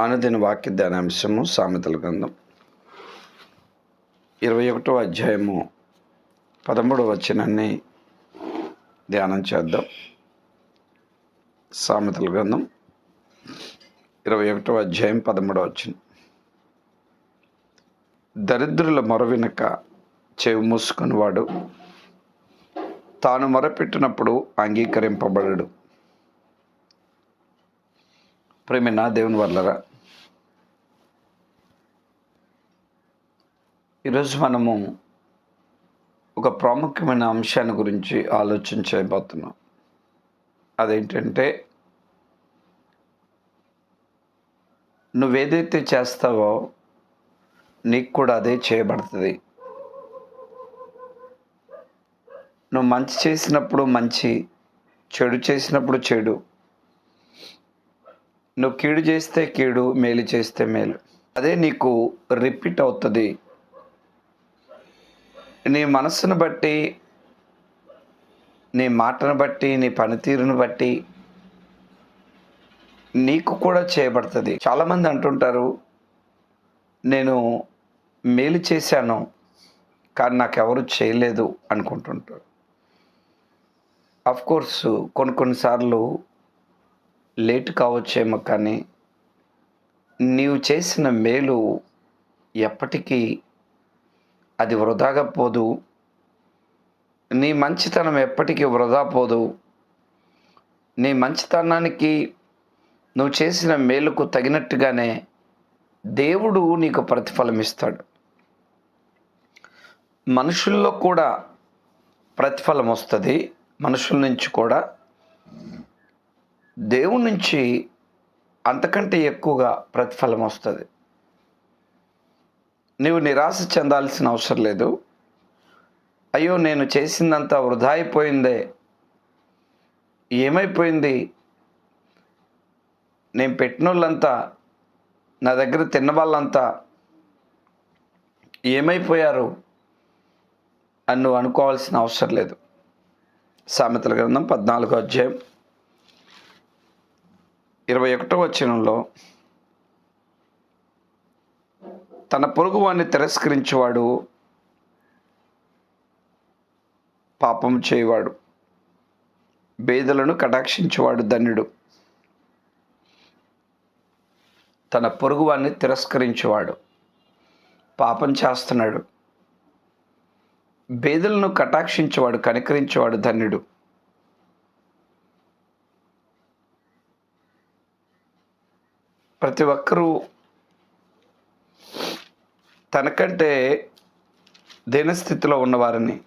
అనుదిన వాక్య ధ్యానాంశము సామెతల గ్రంథం. ఇరవై ఒకటో అధ్యాయము పదమూడవ వచనాన్ని ధ్యానం చేద్దాం. సామెతల గ్రంథం. ఇరవై ఒకటో అధ్యాయం పదమూడవ వచనం. దరిద్రుల మొర వినక చెవి మూసుకునివాడు. తాను మొరపెట్టినప్పుడు అంగీకరింపబడడు. ప్రేమిన దేవుని వల్లరా? ఈరోజు మనము ఒక ప్రాముఖ్యమైన అంశాన్ని గురించి ఆలోచన చేయబోతున్నాం. అదేంటంటే నువ్వేదైతే చేస్తావో నీకు కూడా అదే చేయబడుతుంది. నువ్వు మంచి చేసినప్పుడు మంచి చెడు చేసినప్పుడు చెడు. నువ్వు కీడు చేస్తే కీడు మేలు చేస్తే మేలు. అదే నీకు రిపీట్ అవుతుంది. నీ మనస్సును బట్టి నీ మాటను బట్టి నీ పనితీరును బట్టి నీకు కూడా చేయబడుతుంది. చాలామంది అంటుంటారు నేను మేలు చేశాను కానీ నాకు ఎవరు చేయలేదు అనుకుంటుంటారు. కోర్స్ కొన్ని కొన్నిసార్లు లేట్ కావచ్చేమో కానీ నీవు చేసిన మేలు ఎప్పటికీ అది వృధాగా పోదు. నీ మంచితనం ఎప్పటికీ వృధా పోదు. నీ మంచితనానికి నువ్వు చేసిన మేలుకు తగినట్టుగానే దేవుడు నీకు ప్రతిఫలం ఇస్తాడు. మనుషుల్లో కూడా ప్రతిఫలం వస్తుంది. మనుషుల నుంచి కూడా దేవుడి నుంచి అంతకంటే ఎక్కువగా ప్రతిఫలం వస్తుంది. నీవు నిరాశ చెందాల్సిన అవసరం లేదు. అయ్యో నేను చేసిందంతా వృధా అయిపోయిందే. ఏమైపోయింది? నేను పెట్టిన వాళ్ళంతా నా దగ్గర తిన్న వాళ్ళంతా ఏమైపోయారు అని నువ్వు అనుకోవాల్సిన అవసరం లేదు. సామెతల గ్రంథం పద్నాలుగో అధ్యాయం. ఇరవై ఒకటో వచనంలో తన పొరుగు వాడిని తిరస్కరించేవాడు పాపం చేయవాడు. బేదలను కటాక్షించేవాడు ధన్యుడు. తన పొరుగు వాడిని తిరస్కరించేవాడు. పాపం చేస్తున్నాడు. బేదలను కటాక్షించేవాడు కనికరించేవాడు ధన్యుడు. ప్రతి ఒక్కరూ తనకంటే దీనస్థితిలో ఉన్నవారిని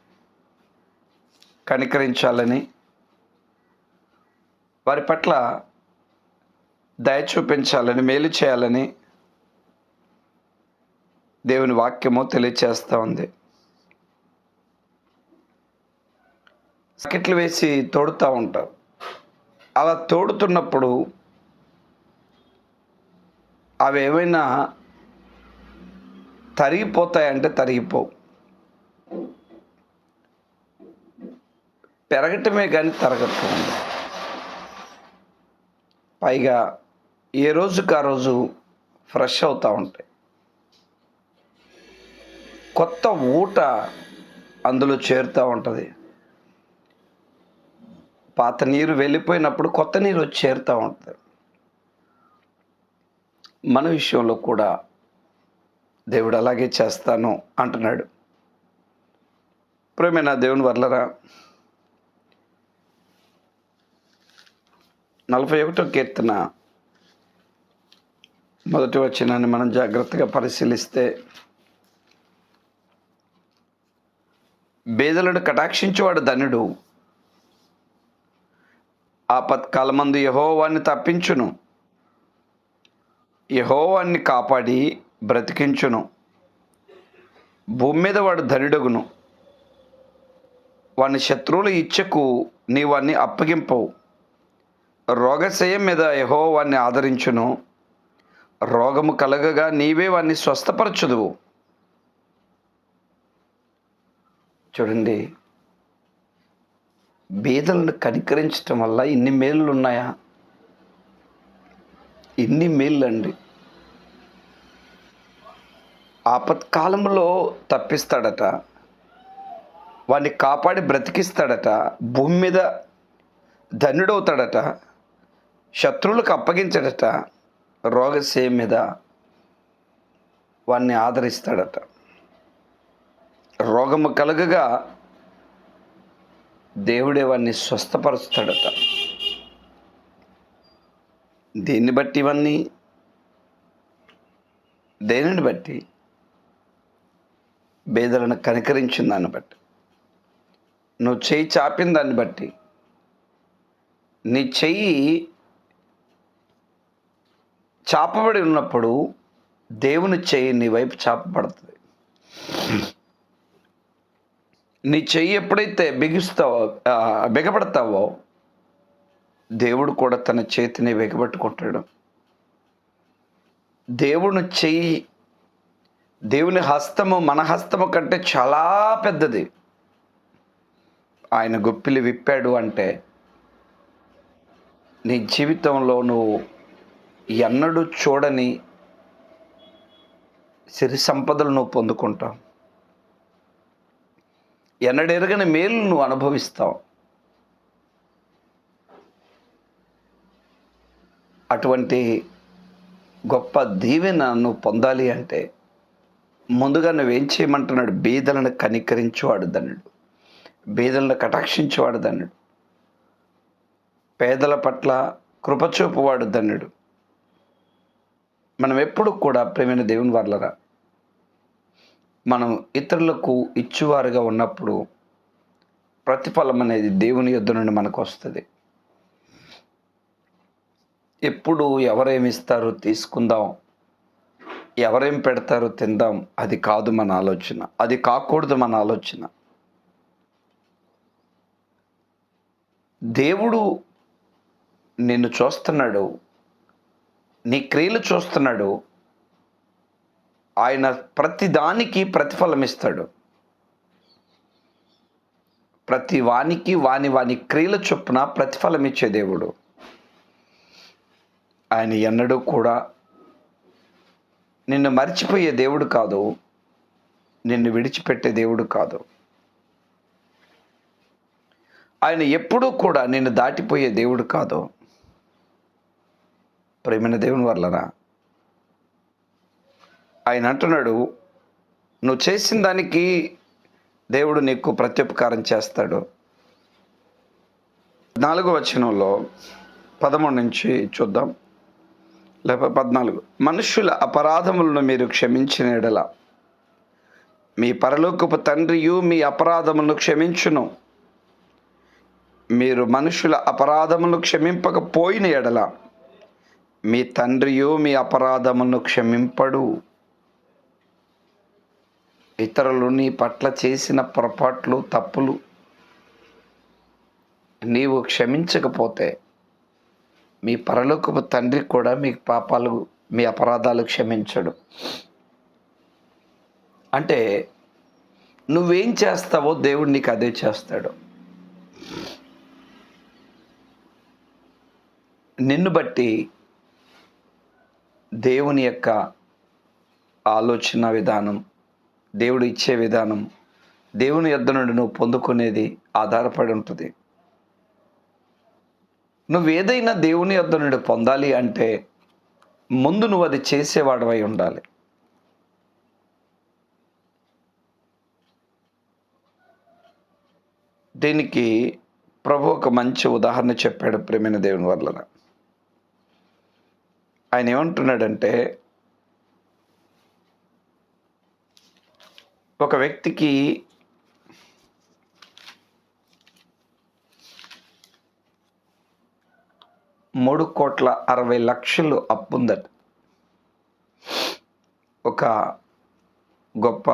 కనికరించాలని వారి పట్ల దయ చూపించాలని మేలు చేయాలని దేవుని వాక్యము తెలియచేస్తూ ఉంది. సకెట్లు వేసి తోడుతూ ఉంటారు. అలా తోడుతున్నప్పుడు అవి ఏమైనా తరిగిపోతాయంటే తరిగిపోవు. పెరగటమే కానీ తరగట్లేదు. పైగా ఏ రోజుకి ఆ రోజు ఫ్రెష్ అవుతూ ఉంటాయి. కొత్త ఊట అందులో చేరుతూ ఉంటుంది. పాత నీరు వెళ్ళిపోయినప్పుడు కొత్త నీరు వచ్చి చేరుతూ ఉంటుంది. మన విషయంలో కూడా దేవుడు అలాగే చేస్తాను అంటున్నాడు. ప్రేమైన దేవుని వర్లరా నలభై ఒకటో కీర్తన మొదటి వచ్చినాన్ని మనం జాగ్రత్తగా పరిశీలిస్తే బేదలను కటాక్షించేవాడు ధనుడు. ఆపత్కాలమందు యహోవాన్ని తప్పించును. యహోవాన్ని కాపాడి బ్రతికించును. భూమి మీద వాడు ధనుడగును. వాని శత్రువుల ఇచ్చకు నీ వాన్ని అప్పగింపవు. రోగశయం మీద యహో వాన్ని ఆదరించును. రోగము కలగగా నీవే వాన్ని స్వస్థపరచుదువు. చూడండి బీదలను కనికరించటం వల్ల ఇన్ని మేలులు ఉన్నాయా ఎన్ని మేళ్ళండి. ఆపత్కాలంలో తప్పిస్తాడట. వాడిని కాపాడి బ్రతికిస్తాడట. భూమి మీద ధన్యుడవుతాడట. శత్రువులకు అప్పగించడట. రోగశయం మీద వాడిని ఆదరిస్తాడట. రోగము కలగగా దేవుడే వాడిని స్వస్థపరుస్తాడట. దీన్ని బట్టి ఇవన్నీ. దేనిని బట్టి? బేదలను కనికరించిన దాన్ని బట్టి. నువ్వు చెయ్యి చాపిన దాన్ని బట్టి. నీ చెయ్యి చాపబడి ఉన్నప్పుడు దేవుని చెయ్యి నీ వైపు చాపబడుతుంది. నీ చెయ్యి ఎప్పుడైతే బిగిస్తావో బిగపడతావో దేవుడు కూడా తన చేతిని వెగబట్టుకుంటాడు. దేవుని చెయ్యి దేవుని హస్తము మన హస్తము కంటే చాలా పెద్దది. ఆయన గుప్పిలి విప్పాడు అంటే నీ జీవితంలో నువ్వు ఎన్నడూ చూడని సిరి సంపదలు నువ్వు పొందుకుంటావు. ఎన్నడెరగని మేలు నువ్వు అనుభవిస్తావు. అటువంటి గొప్ప దీవెన నువ్వు పొందాలి అంటే ముందుగా నువ్వేం చేయమంటున్నాడు? బీదలను కనికరించేవాడు ధనుడు. బీదలను కటాక్షించేవాడు ధనుడు. పేదల పట్ల కృపచూపువాడు ధన్యుడు మనం ఎప్పుడు కూడా ప్రేమైన దేవుని వర్లరా మనం ఇతరులకు ఇచ్చువారుగా ఉన్నప్పుడు ప్రతిఫలం అనేది దేవుని యొద్ద నుండి మనకు వస్తుంది ఎప్పుడు ఎవరేమిస్తారో తీసుకుందాం. ఎవరేం పెడతారో తిందాం. అది కాదు మన ఆలోచన. అది కాకూడదు మన ఆలోచన. దేవుడు నిన్ను చూస్తున్నాడు. నీ క్రియలు చూస్తున్నాడు. ఆయన ప్రతిదానికి ప్రతిఫలం ఇస్తాడు. ప్రతి వానికి వాని వాని క్రియల చొప్పున ప్రతిఫలం ఇచ్చే దేవుడు. ఆయన ఎన్నడూ కూడా నిన్ను మర్చిపోయే దేవుడు కాదు. నిన్ను విడిచిపెట్టే దేవుడు కాదు. ఆయన ఎప్పుడూ కూడా నిన్ను దాటిపోయే దేవుడు కాదు. ప్రేమైన దేవుని వల్లనా ఆయన అంటున్నాడు నువ్వు చేసిన దానికి దేవుడు నీకు ప్రత్యుపకారం చేస్తాడు. నాలుగో వచనంలో పదమూడు నుంచి చూద్దాం. లేకపోతే పద్నాలుగు. మనుషుల అపరాధములను మీరు క్షమించిన ఎడల మీ పరలోకపు తండ్రియు మీ అపరాధములను క్షమించును. మీరు మనుషుల అపరాధములను క్షమింపకపోయిన ఎడల మీ తండ్రియు మీ అపరాధములను క్షమింపడు. ఇతరులు నీ పట్ల చేసిన పొరపాట్లు తప్పులు నీవు క్షమించకపోతే మీ పరలోకపు తండ్రి కూడా మీ పాపాలు మీ అపరాధాలు క్షమించడు. అంటే నువ్వేం చేస్తావో దేవుడు నీకు అదే చేస్తాడు. నిన్ను బట్టి దేవుని యొక్క ఆలోచన విధానం దేవుడు ఇచ్చే విధానం దేవుని యొద్ద నుండి నువ్వు పొందుకునేది ఆధారపడి ఉంటుంది. నువ్వు ఏదైనా దేవుని యొద్ద నుండి పొందాలి అంటే ముందు నువ్వు అది చేసేవాడవై ఉండాలి. దీనికి ప్రభు ఒక మంచి ఉదాహరణ చెప్పాడు ప్రేమైన దేవుని వలన ఆయన ఏమంటున్నాడంటే ఒక వ్యక్తికి మూడు కోట్ల అరవై లక్షలు అప్పుందట ఒక గొప్ప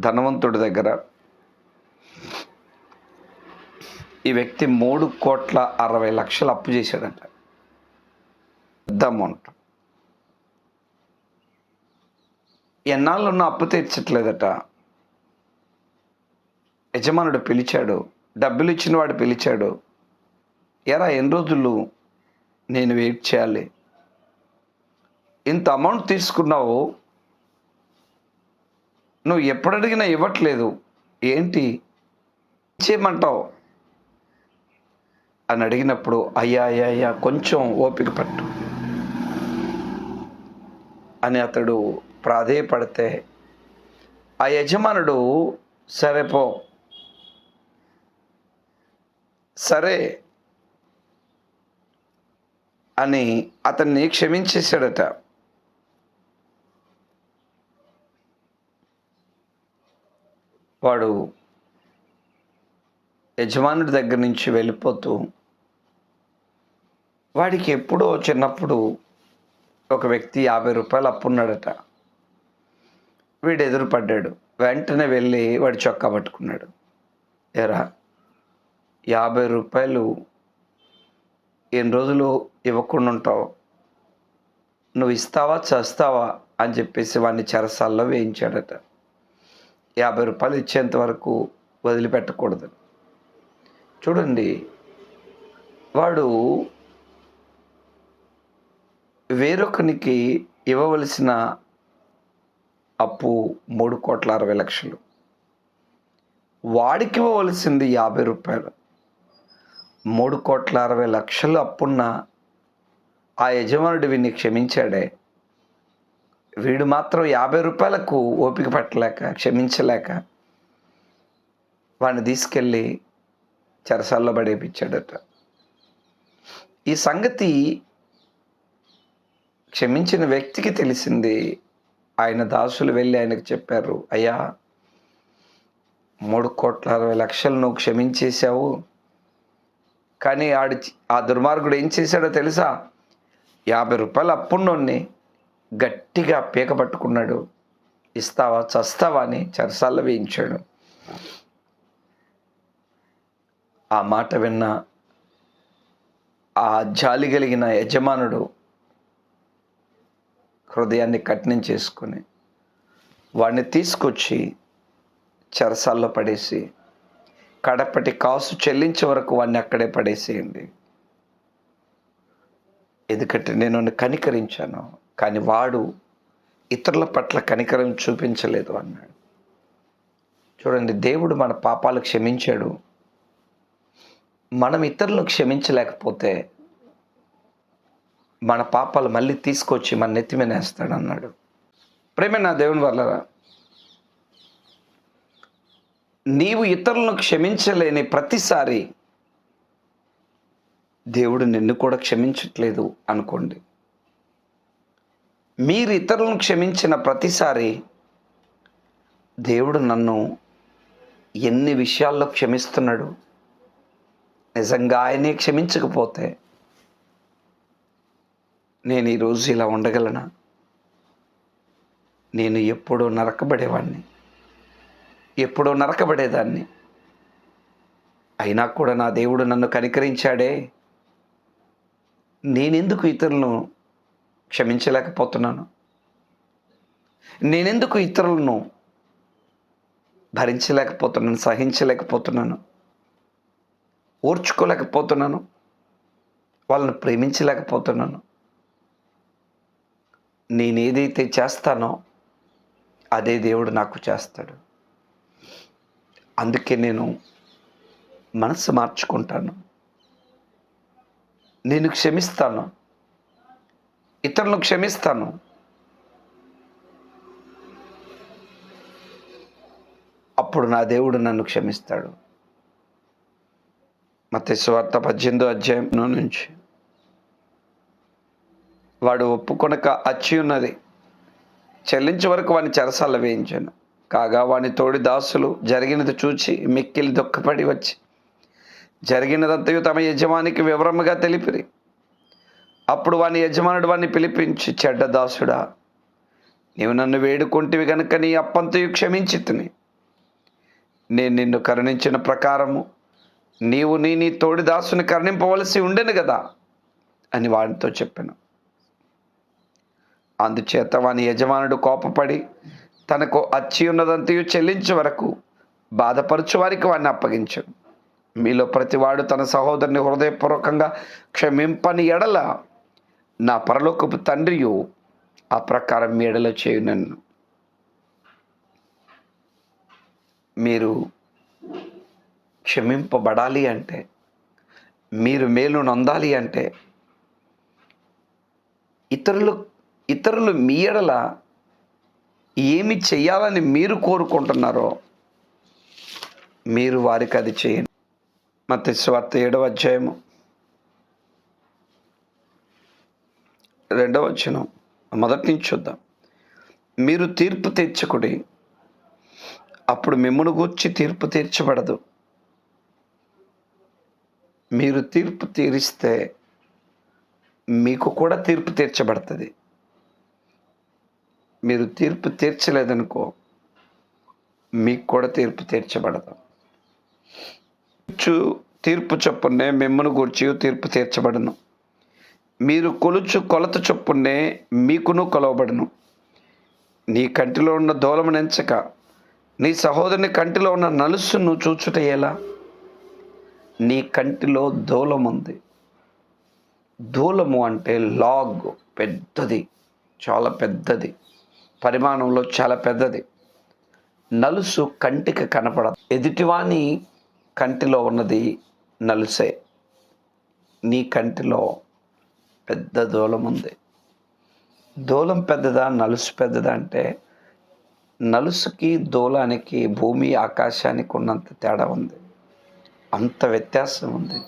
ధనవంతుడి దగ్గర. ఈ వ్యక్తి మూడు కోట్ల అరవై లక్షలు అప్పు చేశాడంట. పెద్ద అమౌంట్. ఎన్నాళ్ళు ఉన్న అప్పు తీర్చట్లేదట. యజమానుడు పిలిచాడు డబ్బులు ఇచ్చిన వాడు పిలిచాడు. ఎరా ఎన్ని రోజులు నేను వెయిట్ చేయాలి. ఇంత అమౌంట్ తీసుకున్నావు నువ్వు ఎప్పుడు అడిగినా ఇవ్వట్లేదు. ఏంటి? చేయమంటావు అని అడిగినప్పుడు అయ్యా అయ్యా అయ్యా కొంచెం ఓపిక పట్టు. అని అతడు ప్రాధేయపడితే ఆ యజమానుడు సరే పో. సరే అని అతన్ని క్షమించేశాడట. వాడు యజమానుడి దగ్గర నుంచి వెళ్ళిపోతూ వాడికి ఎప్పుడో చిన్నప్పుడు ఒక వ్యక్తి యాభై రూపాయలు అప్పున్నాడట వీడు ఎదురుపడ్డాడు. వెంటనే వెళ్ళి వాడి చొక్కా పట్టుకున్నాడు. ఎరా యాభై రూపాయలు ఎన్ని రోజులు ఇవ్వకుండా ఉంటావు. నువ్వు ఇస్తావా చేస్తావా అని చెప్పేసి వాడిని చెరసాల్లో వేయించాడట. యాభై రూపాయలు ఇచ్చేంత వరకు వదిలిపెట్టకూడదు. చూడండి వాడు వేరొకనికి ఇవ్వవలసిన అప్పు మూడు కోట్ల అరవై లక్షలు. వాడికి ఇవ్వవలసింది యాభై రూపాయలు. మూడు కోట్ల అరవై లక్షలు అప్పున్న ఆ యజమానుడు వీడిని క్షమించాడే. వీడు మాత్రం యాభై రూపాయలకు ఓపిక పట్టలేక క్షమించలేక వాడిని తీసుకెళ్ళి చెరసాల్లో పడేపించాడట ఈ సంగతి క్షమించిన వ్యక్తికి తెలిసింది. ఆయన దాసులు వెళ్ళి ఆయనకు చెప్పారు అయ్యా మూడు కోట్ల అరవై లక్షలు నువ్వు క్షమించేశావు. కానీ ఆడి ఆ దుర్మార్గుడు ఏం చేశాడో తెలుసా? యాభై రూపాయలు అప్పున్నోడిని గట్టిగా పీక పట్టుకున్నాడు ఇస్తావా చస్తావా అని చెరసాల వేయించాడు. ఆ మాట విన్న ఆ జాలి కలిగిన యజమానుడు హృదయాన్ని కఠినం చేసుకొని వాడిని తీసుకొచ్చి చెరసాల్లో పడేసి కడపటి కాసు చెల్లించే వరకు వాడిని అక్కడే పడేసేయండి. ఎందుకంటే నేను కనికరించాను. కానీ వాడు ఇతరుల పట్ల కనికరం చూపించలేదు అన్నాడు. చూడండి దేవుడు మన పాపాలు క్షమించాడు. మనం ఇతరులను క్షమించలేకపోతే మన పాపాలు మళ్ళీ తీసుకొచ్చి మన నెత్తి మీద వేస్తాడు అన్నాడు ప్రేమ నా దేవుని వల్లరా నీవు ఇతరులను క్షమించలేని ప్రతిసారి దేవుడు నిన్ను కూడా క్షమించట్లేదు అనుకోండి. మీరు ఇతరులను క్షమించిన ప్రతిసారి దేవుడు నన్ను ఎన్ని విషయాల్లో క్షమిస్తున్నాడు నిజంగా ఆయనే క్షమించకపోతే నేను ఈరోజు ఇలా ఉండగలనా? నేను ఎప్పుడో నరకబడేవాడిని ఎప్పుడో నరకబడేదాన్ని అయినా కూడా నా దేవుడు నన్ను కనికరించాడే? నేనెందుకు ఇతరులను క్షమించలేకపోతున్నాను? నేనెందుకు ఇతరులను భరించలేకపోతున్నాను సహించలేకపోతున్నాను? ఓర్చుకోలేకపోతున్నాను? వాళ్ళని ప్రేమించలేకపోతున్నాను? నేనేదైతే చేస్తానో అదే దేవుడు నాకు చేస్తాడు. అందుకే నేను మనసు మార్చుకుంటాను. నేను క్షమిస్తాను. ఇతరులను క్షమిస్తాను. అప్పుడు నా దేవుడు నన్ను క్షమిస్తాడు. మత్స్వార్త స్వార్థ పద్దెనిమిదో అధ్యాయం నుంచి. వాడు ఒప్పుకొనక అచ్చి ఉన్నది. చెల్లించే వరకు వాడిని చెరసాల వేయించాను. కాగా వాని తోడి దాసులు జరిగినది చూచి మిక్కిలి దుఃఖపడి వచ్చి జరిగినదంతయు తమ యజమానికి వివరముగా తెలిపిరి. అప్పుడు వాని యజమానుడు వాడిని పిలిపించి చెడ్డ దాసుడా నీవు నన్ను వేడుకుంటివి గనుక నీ అప్పంతయు క్షమించి తిని నేను నిన్ను కరుణించిన ప్రకారము నీవు నీ నీ తోడి దాసుని కరుణింపవలసి ఉండెను కదా అని వాడితో చెప్పాను. అందుచేత వాని యజమానుడు కోపపడి తనకు అచ్చి ఉన్నదంతయు చెల్లించే వరకు బాధపరచు వారికి వాడిని అప్పగించాడు మీలో ప్రతివాడు తన సహోదరుని హృదయపూర్వకంగా క్షమింపని ఎడల నా పరలోకపు తండ్రియు ఆ ప్రకారం మీ ఎడల చేయు నన్ను మీరు క్షమింపబడాలి అంటే మీరు మేలు నొందాలి అంటే ఇతరులు ఇతరులు మీ ఎడల ఏమి చేయాలని మీరు కోరుకుంటున్నారో మీరు వారికి అది చేయండి. మత స్వార్థ ఏడవ అధ్యాయము. రెండవ వచనం. మొదటి నుంచి చూద్దాం. మీరు తీర్పు తీర్చకుడి అప్పుడు మిమ్మల్ని గూర్చి తీర్పు తీర్చబడదు. మీరు తీర్పు తీరిస్తే మీకు కూడా తీర్పు తీర్చబడుతుంది. మీరు తీర్పు తీర్చలేదనుకో మీకు కూడా తీర్పు తీర్చబడదు. తీర్పు చొప్పునే మిమ్మను గూర్చి తీర్పు తీర్చబడను. మీరు కొలుచు కొలత చొప్పునే మీకును కొలవబడును. నీ కంటిలో ఉన్న దూలము నెంచక నీ సహోదరుని కంటిలో ఉన్న నలుసును చూచుట ఎలా? నీ కంటిలో దూలం ఉంది దూలము అంటే లాగ్ పెద్దది చాలా పెద్దది. పరిమాణంలో చాలా పెద్దది. నలుసు కంటికి కనపడదు. ఎదుటివాని కంటిలో ఉన్నది నలుసే. నీ కంటిలో పెద్ద దూలం ఉంది. దూలం పెద్దదా నలుసు పెద్దదా అంటే నలుసుకి దూలానికి భూమి ఆకాశానికి ఉన్నంత తేడా ఉంది. అంత వ్యత్యాసం ఉంది.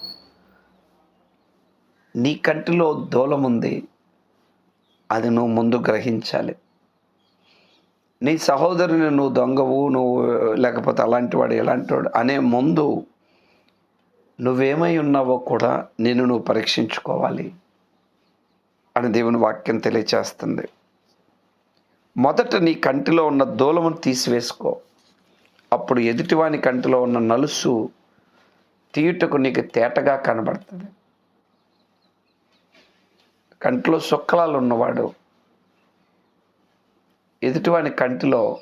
నీ కంటిలో దూలం ఉంది. అది నువ్వు ముందు గ్రహించాలి. నీ సహోదరుని నువ్వు దొంగవు నువ్వు లేకపోతే అలాంటి వాడు ఎలాంటి వాడు అనే ముందు నువ్వేమై ఉన్నావో కూడా నేను నువ్వు పరీక్షించుకోవాలి అని దేవుని వాక్యం తెలియచేస్తుంది. మొదట నీ కంటిలో ఉన్న దూలమును తీసివేసుకో. అప్పుడు ఎదుటివాని కంటిలో ఉన్న నలుసు తీయుటకు నీకు తేటగా కనబడుతుంది. కంటిలో సుక్కలాలు ఉన్నవాడు ఎదుటివాని కంటిలో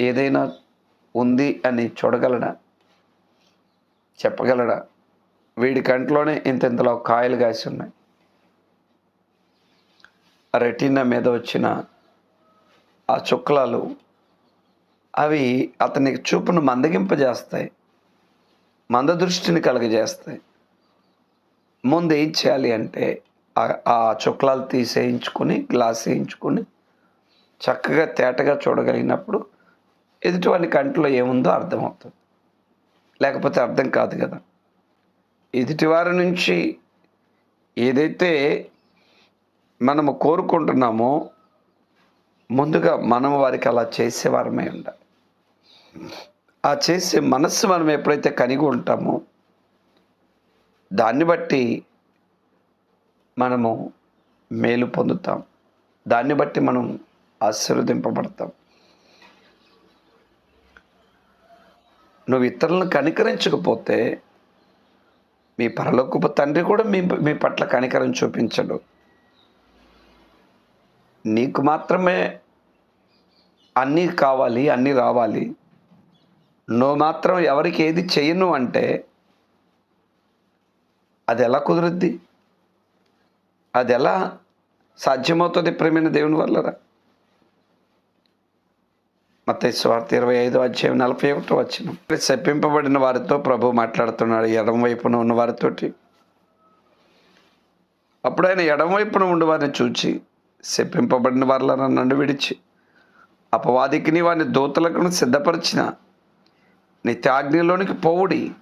ఏదైనా ఉంది అని చూడగలడా? చెప్పగలడా? వీడి కంటిలోనే ఇంత ఇంతలో కాయలు కాసి ఉన్నాయి. రెటీనా మీద వచ్చిన ఆ చుక్కలాలు అవి అతనికి చూపును మందగింపజేస్తాయి. మందదృష్టిని కలుగజేస్తాయి. ముందు ఏం చేయాలి అంటే ఆ చుక్కలాలు తీసేయించుకొని గ్లాస్ వేయించుకొని చక్కగా తేటగా చూడగలిగినప్పుడు ఎదుటివాని కంటిలో ఏముందో అర్థమవుతుంది. లేకపోతే అర్థం కాదు కదా. ఎదుటివారి నుంచి ఏదైతే మనము కోరుకుంటున్నామో ముందుగా మనం వారికి అలా చేసేవారమే ఉండాలి. ఆ చేసే మనస్సు మనం ఎప్పుడైతే కనిగి ఉంటామో దాన్ని బట్టి మనము మేలు పొందుతాం. దాన్ని బట్టి మనం ఆశీర్వదింపబడతాం నువ్వు ఇతరులను కనికరించకపోతే మీ పరలోకపు తండ్రి కూడా మీ మీ పట్ల కనికరం చూపించడు. నీకు మాత్రమే అన్నీ కావాలి అన్నీ రావాలి. నువ్వు మాత్రం ఎవరికి ఏది చేయను అంటే అది ఎలా కుదురుద్ది? అది ఎలా సాధ్యమవుతుంది ప్రేమైన దేవుని వల్లరా? మతయ్య స్వార్థ ఇరవై ఐదో అధ్యాయం నలభై ఒకటో వచ్చిన శప్పింపబడిన వారితో ప్రభు మాట్లాడుతున్నాడు ఎడం వైపున ఉన్న వారితోటి. అప్పుడు ఆయన ఎడం వైపున ఉండి వారిని చూచి శప్పింపబడిన వారిలో నన్ను విడిచి అపవాదికిని వారిని దూతలకు సిద్ధపరిచిన నిత్యాగ్నిలోనికి పోవుడి.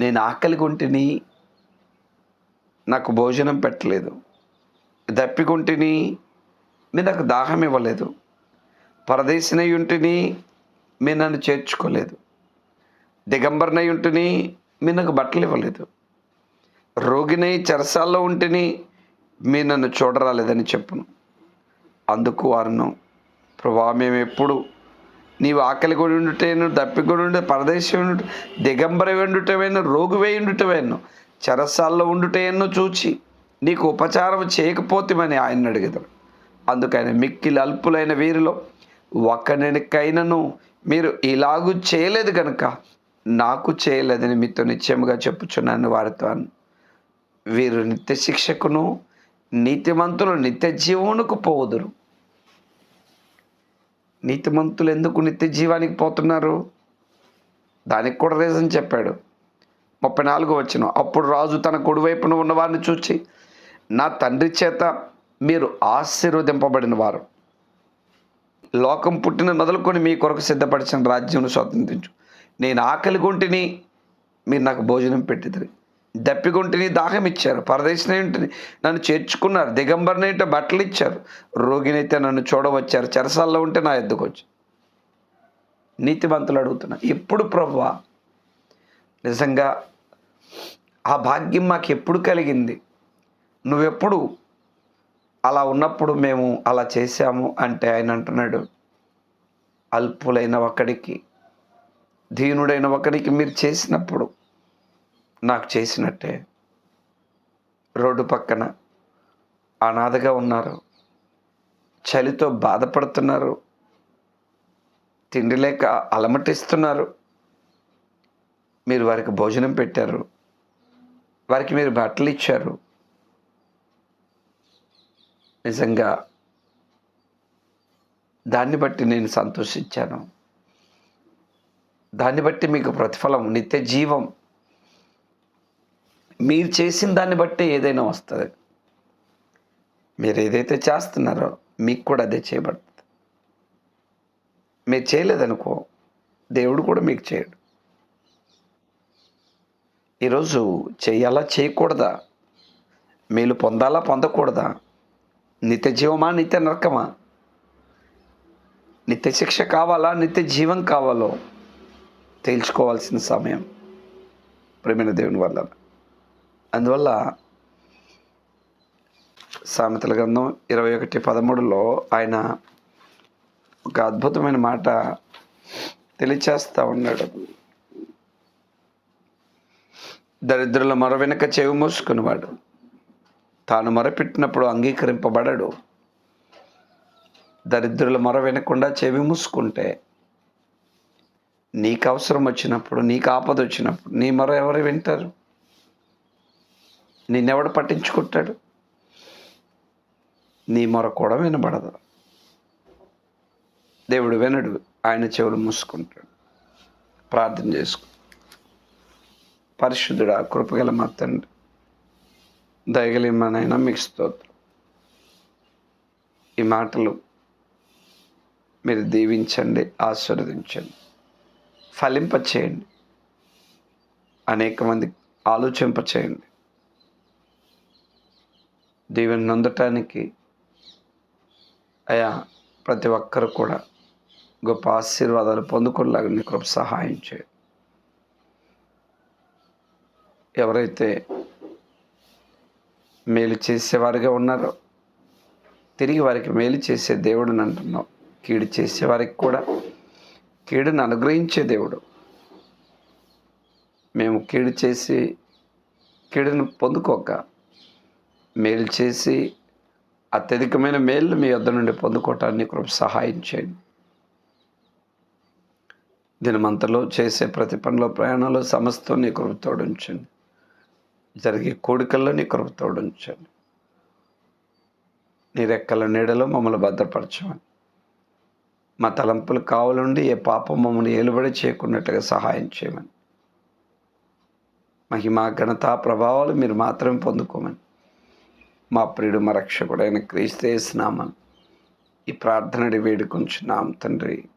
నేను ఆకలి కొంటిని నాకు భోజనం పెట్టలేదు. దప్పికొంటిని నేను నాకు దాహం ఇవ్వలేదు. పరదేశినయుంటిని ఉంటిని నన్ను చేర్చుకోలేదు. దిగంబరనై ఉంటిని నాకు బట్టలు ఇవ్వలేదు రోగినై చెరసాల్లో ఉంటిని మీరు నన్ను చూడరాలేదని చెప్పును. అందుకు వారును ప్రభా మేము ఎప్పుడు నీవు ఆకలి కొని ఉండుటేను దప్పికొని ఉండే పరదేశం ఉండు దిగంబర ఉండుటవేను రోగు వేయి చెరసాల్లో ఉండుటేను చూచి నీకు ఉపచారం చేయకపోతేమని ఆయన అడిగేదారు. అందుకని మిక్కిలి అల్పులైన వీరిలో ఒకనికైనను మీరు ఇలాగూ చేయలేదు కనుక నాకు చేయలేదని మీతో నిశ్చయముగా చెప్పుచున్నాను వారితో. వీరు నిత్య శిక్షకును నీతిమంతులు నిత్య జీవమునకు పోదురు నీతిమంతులు ఎందుకు నిత్య జీవానికి పోతున్నారు? దానికి కూడా రీజన్ చెప్పాడు. ముప్పై నాలుగు వచ్చిన అప్పుడు రాజు తన కుడివైపున ఉన్నవారిని చూచి నా తండ్రి చేత మీరు ఆశీర్వదింపబడిన వారు. లోకం పుట్టిన మొదలుకొని మీ కొరకు సిద్ధపరిచిన రాజ్యం స్వతంత్రించు. నేను ఆకలి గుంటిని మీరు నాకు భోజనం పెట్టిద్దరు దప్పిగుంటిని దాహం ఇచ్చారు. పరదేశినేంటిని నన్ను చేర్చుకున్నారు. దిగంబరినైతే బట్టలు ఇచ్చారు. రోగినైతే నన్ను చూడవచ్చారు. చెరసాల్లో ఉంటే నా ఎద్దుకు వచ్చి. నీతివంతులు అడుగుతున్నా. ఎప్పుడు ప్రభు? నిజంగా ఆ భాగ్యం మాకు ఎప్పుడు కలిగింది? నువ్వెప్పుడు అలా ఉన్నప్పుడు మేము అలా చేశాము అంటే ఆయన అంటున్నాడు అల్పులైన ఒకడికి దీనుడైన ఒకడికి మీరు చేసినప్పుడు నాకు చేసినట్టే. రోడ్డు పక్కన అనాథగా ఉన్నారు చలితో బాధపడుతున్నారు తిండి లేక అలమటిస్తున్నారు. మీరు వారికి భోజనం పెట్టారు వారికి మీరు బట్టలు ఇచ్చారు నిజంగా దాన్ని బట్టి నేను సంతోషించాను. దాన్ని బట్టి మీకు ప్రతిఫలం నిత్య జీవం. మీరు చేసిన దాన్ని బట్టి ఏదైనా వస్తుంది. మీరు ఏదైతే చేస్తున్నారో మీకు కూడా అదే చేయబడుతుంది. మీరు చేయలేదనుకో దేవుడు కూడా మీకు చేయడు. ఈరోజు చేయాలా చేయకూడదా? మేలు పొందాలా పొందకూడదా? నిత్య జీవమా నిత్య నరకమా? నిత్య శిక్ష కావాలా నిత్య జీవం కావాలో? తేల్చుకోవాల్సిన సమయం. ప్రేమైన దేవుని వల్ల అందువల్ల సామెతల గ్రంథం ఇరవై ఒకటి పదమూడులో ఆయన ఒక అద్భుతమైన మాట తెలియచేస్తూ ఉన్నాడు. దరిద్రుల మరో వెనుక చెవి మూసుకునేవాడు తాను మొరపెట్టినప్పుడు అంగీకరింపబడడు. దరిద్రుల మొర వినకుండా చెవి మూసుకుంటే నీకు అవసరం వచ్చినప్పుడు నీకు ఆపద వచ్చినప్పుడు నీ మొర ఎవరు వింటారు? నిన్నెవడు పట్టించుకుంటాడు? నీ మొర కూడా వినబడదు. దేవుడు వినడు ఆయన చెవులు మూసుకుంటాడు. ప్రార్థన చేసుకు. పరిశుద్ధుడా కృపగల మా తండ్రి. దయగలిమ్మనైనా మీకు స్తోత్రం. ఈ మాటలు మీరు దీవించండి ఆశీర్వదించండి ఫలింప చేయండి అనేక మంది ఆలోచింపచేయండి. దీవెని నొందటానికి అయా ప్రతి ఒక్కరు కూడా గొప్ప ఆశీర్వాదాలు పొందుకునేలాగా నీ కృప సహాయం చేయండి. ఎవరైతే మేలు చేసేవారుగా ఉన్నారు. తిరిగి వారికి మేలు చేసే దేవుడిని అంటున్నావు కీడు చేసేవారికి కూడా కీడును అనుగ్రహించే దేవుడు. మేము కీడు చేసి కీడును పొందుకోక మేలు చేసి అత్యధికమైన మేలు మీ వద్ద నుండి పొందుకోవటానికి కృప సహాయం చేయండి. దినమంతలో చేసే ప్రతి పనిలో ప్రయాణంలో సమస్తం నీ కృప తోడుంచండి. జరిగే కోడికల్లో నీ కృప తోడుంచండి నీ రెక్కల నీడలో మమ్మల్ని భద్రపరచమని. మా తలంపులు కావాలండి ఏ పాపం మమ్మల్ని ఏలుబడి చేయకున్నట్టుగా సహాయం చేయమని. మహిమ ఘనత ప్రభావాలు మీరు మాత్రమే పొందుకోమని. మా ప్రియుడు మా రక్షకుడైన క్రీస్తేసినామని ఈ ప్రార్థనడి వేడుకొంచున్నాం తండ్రి.